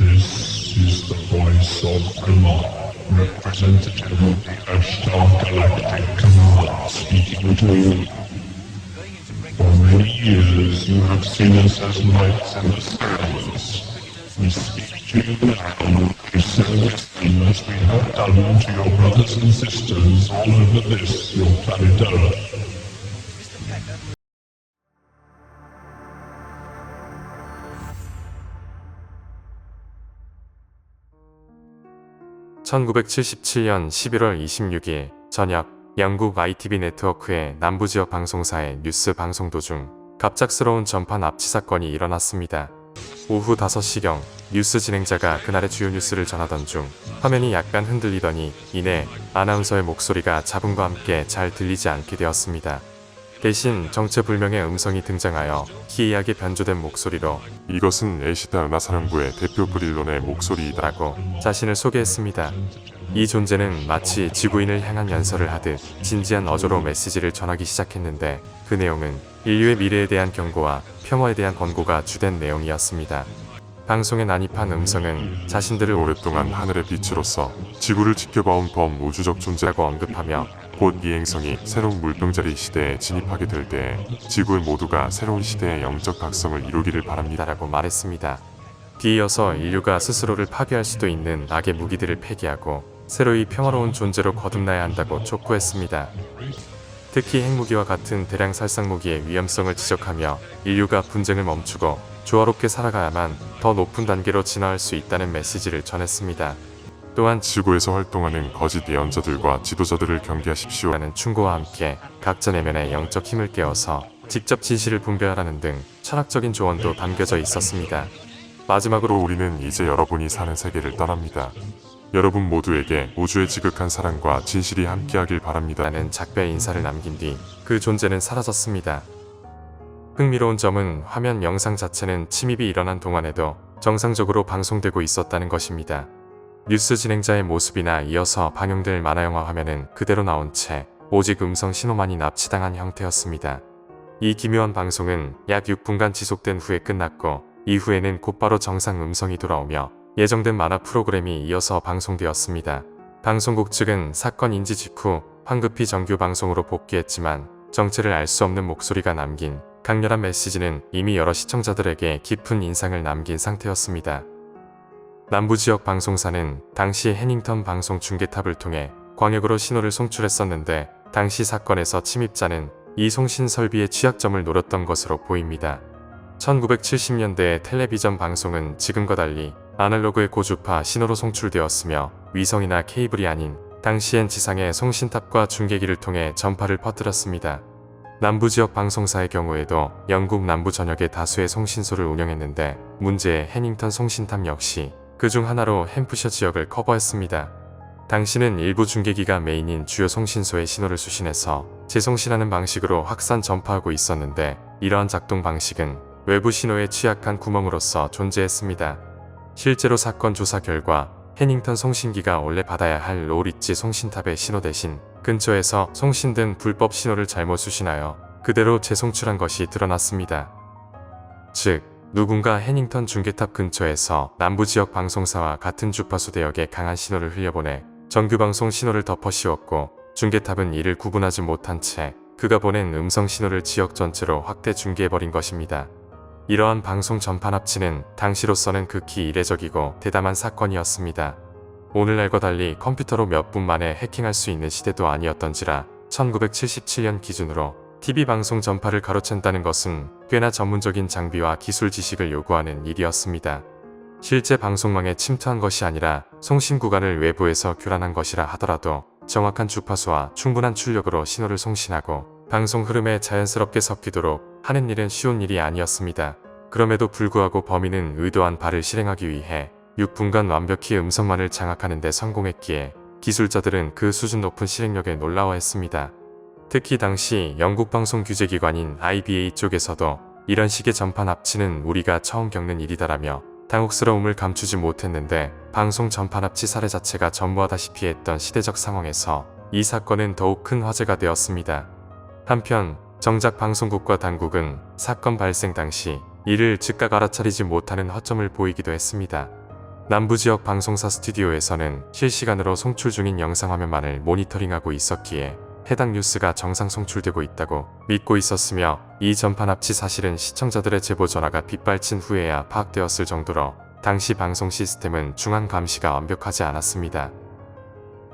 This is the voice of Kumar, representative of the Ashtar Galactic Command, speaking to you. For many years you have seen us as knights in the service. We speak to you now in service as we have done to your brothers and sisters all over this, your planet Earth. 1977년 11월 26일 저녁 영국 ITV 네트워크의 남부지역 방송사의 뉴스 방송 도중 갑작스러운 전파 납치 사건이 일어났습니다. 오후 5시경 뉴스 진행자가 그날의 주요 뉴스를 전하던 중 화면이 약간 흔들리더니 이내 아나운서의 목소리가 잡음과 함께 잘 들리지 않게 되었습니다. 대신 정체불명의 음성이 등장하여 희이하게 변조된 목소리로 이것은 에시다 은하사령부의 대표 브릴론의 목소리이다. 라고 자신을 소개했습니다. 이 존재는 마치 지구인을 향한 연설을 하듯 진지한 어조로 메시지를 전하기 시작했는데 그 내용은 인류의 미래에 대한 경고와 평화에 대한 권고가 주된 내용이었습니다. 방송에 난입한 음성은 자신들을 오랫동안 하늘의 빛으로서 지구를 지켜봐온 범우주적 존재라고 언급하며 곧 이 행성이 새로운 물병자리 시대에 진입하게 될 때에 지구의 모두가 새로운 시대의 영적 각성을 이루기를 바랍니다. 라고 말했습니다. 뒤이어서 인류가 스스로를 파괴할 수도 있는 악의 무기들을 폐기하고 새로이 평화로운 존재로 거듭나야 한다고 촉구했습니다. 특히 핵무기와 같은 대량 살상 무기의 위험성을 지적하며 인류가 분쟁을 멈추고 조화롭게 살아가야만 더 높은 단계로 진화할 수 있다는 메시지를 전했습니다. 또한 지구에서 활동하는 거짓 예언자들과 지도자들을 경계하십시오. 라는 충고와 함께 각자 내면의 영적 힘을 깨워서 직접 진실을 분별하라는 등 철학적인 조언도 담겨져 있었습니다. 마지막으로 또 우리는 이제 여러분이 사는 세계를 떠납니다. 여러분 모두에게 우주의 지극한 사랑과 진실이 함께하길 바랍니다. 라는 작별 인사를 남긴 뒤 그 존재는 사라졌습니다. 흥미로운 점은 화면 영상 자체는 침입이 일어난 동안에도 정상적으로 방송되고 있었다는 것입니다. 뉴스 진행자의 모습이나 이어서 방영될 만화영화 화면은 그대로 나온 채 오직 음성 신호만이 납치당한 형태였습니다. 이 기묘한 방송은 약 6분간 지속된 후에 끝났고 이후에는 곧바로 정상 음성이 돌아오며 예정된 만화 프로그램이 이어서 방송되었습니다. 방송국 측은 사건 인지 직후 황급히 정규 방송으로 복귀했지만 정체를 알 수 없는 목소리가 남긴 강렬한 메시지는 이미 여러 시청자들에게 깊은 인상을 남긴 상태였습니다. 남부지역 방송사는 당시 해닝턴 방송 중계탑을 통해 광역으로 신호를 송출했었는데 당시 사건에서 침입자는 이 송신 설비의 취약점을 노렸던 것으로 보입니다. 1970년대의 텔레비전 방송은 지금과 달리 아날로그의 고주파 신호로 송출되었으며 위성이나 케이블이 아닌 당시엔 지상의 송신탑과 중계기를 통해 전파를 퍼뜨렸습니다. 남부지역 방송사의 경우에도 영국 남부 전역의 다수의 송신소를 운영했는데 문제의 해닝턴 송신탑 역시 그 중 하나로 햄프셔 지역을 커버했습니다. 당시는 일부 중계기가 메인인 주요 송신소의 신호를 수신해서 재송신하는 방식으로 확산 전파하고 있었는데 이러한 작동 방식은 외부 신호에 취약한 구멍으로서 존재했습니다. 실제로 사건 조사 결과 해닝턴 송신기가 원래 받아야 할 로리치 송신탑의 신호 대신 근처에서 송신 등 불법 신호를 잘못 수신하여 그대로 재송출한 것이 드러났습니다. 즉, 누군가 해닝턴 중계탑 근처에서 남부지역 방송사와 같은 주파수 대역에 강한 신호를 흘려보내 정규방송 신호를 덮어 씌웠고 중계탑은 이를 구분하지 못한 채 그가 보낸 음성 신호를 지역 전체로 확대 중계해버린 것입니다. 이러한 방송 전파 납치는 당시로서는 극히 이례적이고 대담한 사건이었습니다. 오늘날과 달리 컴퓨터로 몇 분 만에 해킹할 수 있는 시대도 아니었던지라 1977년 기준으로 TV 방송 전파를 가로챈다는 것은 꽤나 전문적인 장비와 기술 지식을 요구하는 일이었습니다. 실제 방송망에 침투한 것이 아니라 송신 구간을 외부에서 교란한 것이라 하더라도 정확한 주파수와 충분한 출력으로 신호를 송신하고 방송 흐름에 자연스럽게 섞이도록 하는 일은 쉬운 일이 아니었습니다. 그럼에도 불구하고 범인은 의도한 바를 실행하기 위해 6분간 완벽히 음성만을 장악하는 데 성공했기에 기술자들은 그 수준 높은 실행력에 놀라워했습니다. 특히 당시 영국 방송 규제기관인 IBA 쪽에서도 이런 식의 전파 납치는 우리가 처음 겪는 일이다라며 당혹스러움을 감추지 못했는데 방송 전파 납치 사례 자체가 전무하다시피 했던 시대적 상황에서 이 사건은 더욱 큰 화제가 되었습니다. 한편 정작 방송국과 당국은 사건 발생 당시 이를 즉각 알아차리지 못하는 허점을 보이기도 했습니다. 남부 지역 방송사 스튜디오에서는 실시간으로 송출 중인 영상 화면만을 모니터링하고 있었기에 해당 뉴스가 정상 송출되고 있다고 믿고 있었으며 이 전판 합치 사실은 시청자들의 제보 전화가 빗발친 후에야 파악되었을 정도로 당시 방송 시스템은 중앙 감시가 완벽하지 않았습니다.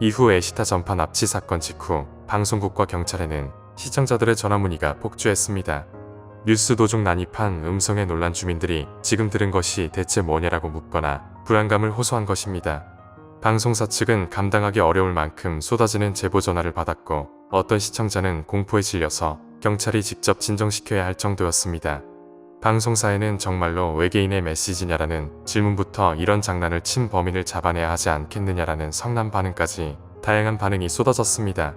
이후 에시타 전판 납치 사건 직후 방송국과 경찰에는 시청자들의 전화 문의가 폭주했습니다. 뉴스 도중 난입한 음성에 놀란 주민들이 지금 들은 것이 대체 뭐냐라고 묻거나 불안감을 호소한 것입니다. 방송사 측은 감당하기 어려울 만큼 쏟아지는 제보 전화를 받았고 어떤 시청자는 공포에 질려서 경찰이 직접 진정시켜야 할 정도였습니다. 방송사에는 정말로 외계인의 메시지냐라는 질문부터 이런 장난을 친 범인을 잡아내야 하지 않겠느냐라는 성난 반응까지 다양한 반응이 쏟아졌습니다.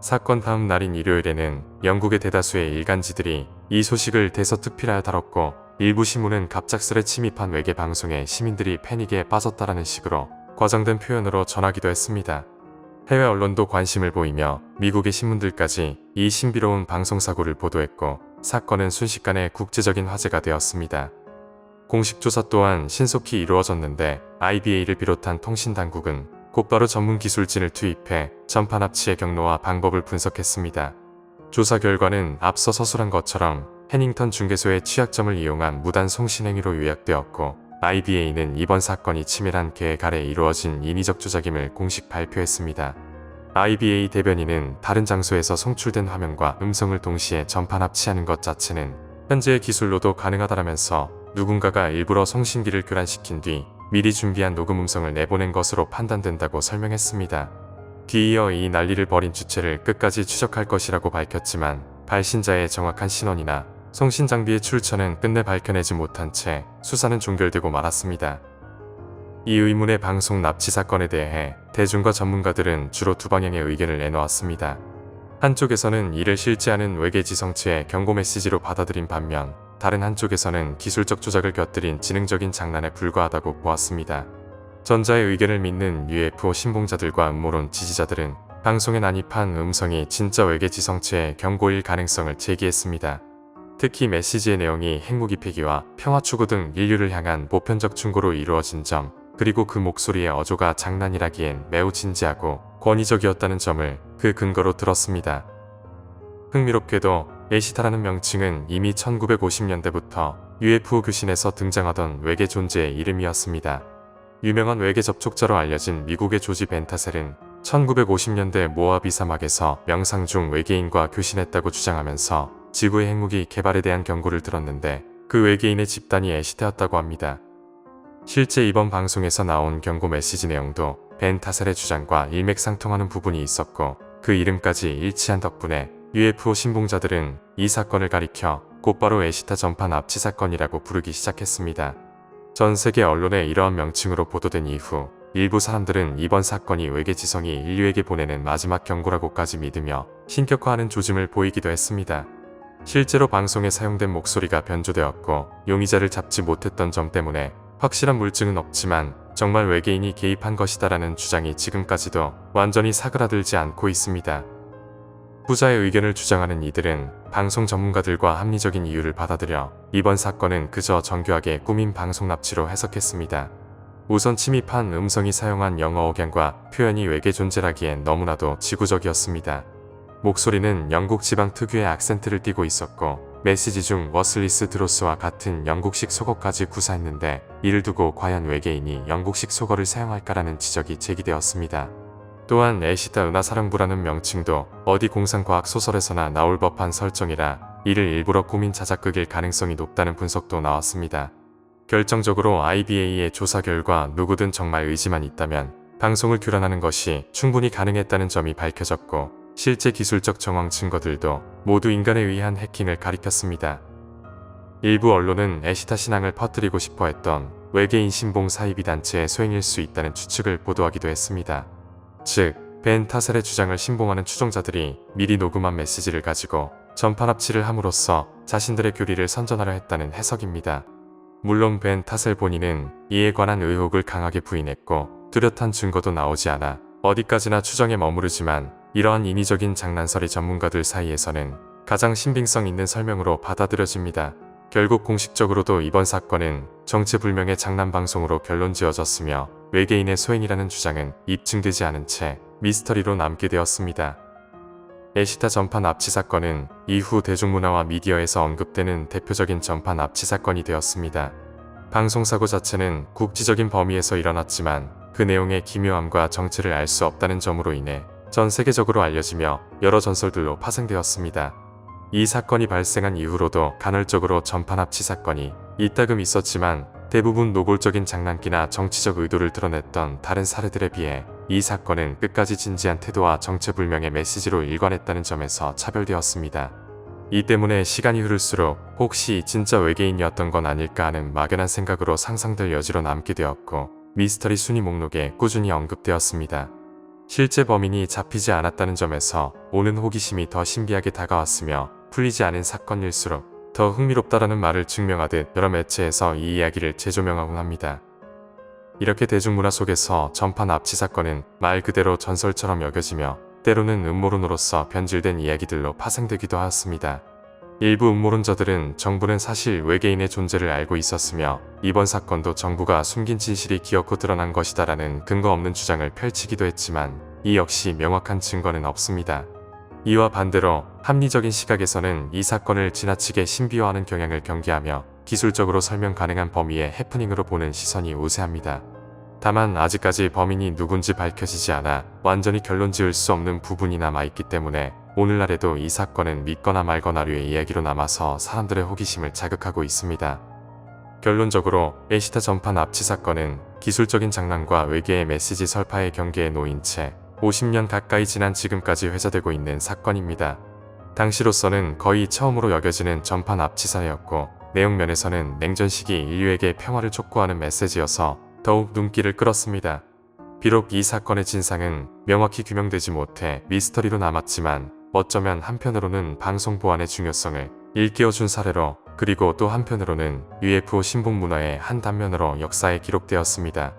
사건 다음 날인 일요일에는 영국의 대다수의 일간지들이 이 소식을 대서특필하여 다뤘고 일부 신문은 갑작스레 침입한 외계 방송에 시민들이 패닉에 빠졌다라는 식으로 과장된 표현으로 전하기도 했습니다. 해외 언론도 관심을 보이며 미국의 신문들까지 이 신비로운 방송 사고를 보도했고 사건은 순식간에 국제적인 화제가 되었습니다. 공식 조사 또한 신속히 이루어졌는데 IBA를 비롯한 통신 당국은 곧바로 전문 기술진을 투입해 전판 합치의 경로와 방법을 분석했습니다. 조사 결과는 앞서 서술한 것처럼 해닝턴 중개소의 취약점을 이용한 무단 송신 행위로 요약되었고 IBA는 이번 사건이 치밀한 계획 아래 이루어진 인위적 조작임을 공식 발표했습니다. IBA 대변인은 다른 장소에서 송출된 화면과 음성을 동시에 전판 합치하는 것 자체는 현재의 기술로도 가능하다라면서 누군가가 일부러 송신기를 교란시킨 뒤 미리 준비한 녹음 음성을 내보낸 것으로 판단된다고 설명했습니다. 뒤이어 이 난리를 벌인 주체를 끝까지 추적할 것이라고 밝혔지만 발신자의 정확한 신원이나 송신 장비의 출처는 끝내 밝혀내지 못한 채 수사는 종결되고 말았습니다. 이 의문의 방송 납치 사건에 대해 대중과 전문가들은 주로 두 방향의 의견을 내놓았습니다. 한쪽에서는 이를 실제하는 외계 지성체의 경고 메시지로 받아들인 반면 다른 한쪽에서는 기술적 조작을 곁들인 지능적인 장난에 불과하다고 보았습니다. 전자의 의견을 믿는 UFO 신봉자들과 음모론 지지자들은 방송에 난입한 음성이 진짜 외계 지성체의 경고일 가능성을 제기했습니다. 특히 메시지의 내용이 핵무기 폐기와 평화 추구 등 인류를 향한 보편적 충고로 이루어진 점, 그리고 그 목소리의 어조가 장난이라기엔 매우 진지하고 권위적이었다는 점을 그 근거로 들었습니다. 흥미롭게도 에시타라는 명칭은 이미 1950년대부터 UFO 교신에서 등장하던 외계 존재의 이름이었습니다. 유명한 외계 접촉자로 알려진 미국의 조지 벤타셀은 1950년대 모아비 사막에서 명상 중 외계인과 교신했다고 주장하면서 지구의 핵무기 개발에 대한 경고를 들었는데 그 외계인의 집단이 에시타였다고 합니다. 실제 이번 방송에서 나온 경고 메시지 내용도 벤 타셀의 주장과 일맥상통하는 부분이 있었고 그 이름까지 일치한 덕분에 UFO 신봉자들은 이 사건을 가리켜 곧바로 에시타 전판 납치 사건이라고 부르기 시작했습니다. 전 세계 언론에 이러한 명칭으로 보도된 이후 일부 사람들은 이번 사건이 외계 지성이 인류에게 보내는 마지막 경고라고까지 믿으며 신격화하는 조짐을 보이기도 했습니다. 실제로 방송에 사용된 목소리가 변조되었고 용의자를 잡지 못했던 점 때문에 확실한 물증은 없지만 정말 외계인이 개입한 것이다라는 주장이 지금까지도 완전히 사그라들지 않고 있습니다. 후자의 의견을 주장하는 이들은 방송 전문가들과 합리적인 이유를 받아들여 이번 사건은 그저 정교하게 꾸민 방송 납치로 해석했습니다. 우선 침입한 음성이 사용한 영어 억양과 표현이 외계 존재라기엔 너무나도 지구적이었습니다. 목소리는 영국 지방 특유의 악센트를 띠고 있었고 메시지 중 워슬리스 드로스와 같은 영국식 속어까지 구사했는데 이를 두고 과연 외계인이 영국식 속어를 사용할까라는 지적이 제기되었습니다. 또한 에시타 은하사령부라는 명칭도 어디 공상과학 소설에서나 나올 법한 설정이라 이를 일부러 꾸민 자작극일 가능성이 높다는 분석도 나왔습니다. 결정적으로 IBA의 조사 결과 누구든 정말 의지만 있다면 방송을 교란하는 것이 충분히 가능했다는 점이 밝혀졌고 실제 기술적 정황 증거들도 모두 인간에 의한 해킹을 가리켰습니다. 일부 언론은 에시타 신앙을 퍼뜨리고 싶어 했던 외계인 신봉 사이비 단체의 소행일 수 있다는 추측을 보도하기도 했습니다. 즉, 벤 타셀의 주장을 신봉하는 추종자들이 미리 녹음한 메시지를 가지고 전판 합치를 함으로써 자신들의 교리를 선전하려 했다는 해석입니다. 물론 벤 타셀 본인은 이에 관한 의혹을 강하게 부인했고 뚜렷한 증거도 나오지 않아 어디까지나 추정에 머무르지만 이러한 인위적인 장난설이 전문가들 사이에서는 가장 신빙성 있는 설명으로 받아들여집니다. 결국 공식적으로도 이번 사건은 정체불명의 장난방송으로 결론 지어졌으며 외계인의 소행이라는 주장은 입증되지 않은 채 미스터리로 남게 되었습니다. 에시타 전파 납치 사건은 이후 대중문화와 미디어에서 언급되는 대표적인 전파 납치 사건이 되었습니다. 방송사고 자체는 국지적인 범위에서 일어났지만 그 내용의 기묘함과 정체를 알 수 없다는 점으로 인해 전 세계적으로 알려지며 여러 전설들로 파생되었습니다. 이 사건이 발생한 이후로도 간헐적으로 전파 납치 사건이 이따금 있었지만 대부분 노골적인 장난기나 정치적 의도를 드러냈던 다른 사례들에 비해 이 사건은 끝까지 진지한 태도와 정체불명의 메시지로 일관했다는 점에서 차별되었습니다. 이 때문에 시간이 흐를수록 혹시 진짜 외계인이었던 건 아닐까 하는 막연한 생각으로 상상될 여지로 남게 되었고 미스터리 순위 목록에 꾸준히 언급되었습니다. 실제 범인이 잡히지 않았다는 점에서 오는 호기심이 더 신비하게 다가왔으며 풀리지 않은 사건일수록 더 흥미롭다라는 말을 증명하듯 여러 매체에서 이 이야기를 재조명하곤 합니다. 이렇게 대중문화 속에서 전파 납치 사건은 말 그대로 전설처럼 여겨지며 때로는 음모론으로서 변질된 이야기들로 파생되기도 하였습니다. 일부 음모론자들은 정부는 사실 외계인의 존재를 알고 있었으며 이번 사건도 정부가 숨긴 진실이 기어코 드러난 것이다라는 근거 없는 주장을 펼치기도 했지만 이 역시 명확한 증거는 없습니다. 이와 반대로 합리적인 시각에서는 이 사건을 지나치게 신비화하는 경향을 경계하며 기술적으로 설명 가능한 범위의 해프닝으로 보는 시선이 우세합니다. 다만 아직까지 범인이 누군지 밝혀지지 않아 완전히 결론 지을 수 없는 부분이 남아있기 때문에 오늘날에도 이 사건은 믿거나 말거나류의 이야기로 남아서 사람들의 호기심을 자극하고 있습니다. 결론적으로 에시타 전파 납치 사건은 기술적인 장난과 외계의 메시지 설파의 경계에 놓인 채 50년 가까이 지난 지금까지 회자되고 있는 사건입니다. 당시로서는 거의 처음으로 여겨지는 전파 납치 사례였고 내용 면에서는 냉전 시기 인류에게 평화를 촉구하는 메시지여서 더욱 눈길을 끌었습니다. 비록 이 사건의 진상은 명확히 규명되지 못해 미스터리로 남았지만 어쩌면 한편으로는 방송 보안의 중요성을 일깨워준 사례로 그리고 또 한편으로는 UFO 신봉 문화의 한 단면으로 역사에 기록되었습니다.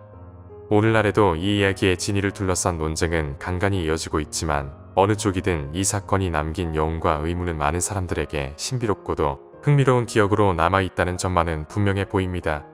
오늘날에도 이 이야기의 진위를 둘러싼 논쟁은 간간히 이어지고 있지만 어느 쪽이든 이 사건이 남긴 여운과 의문은 많은 사람들에게 신비롭고도 흥미로운 기억으로 남아있다는 점만은 분명해 보입니다.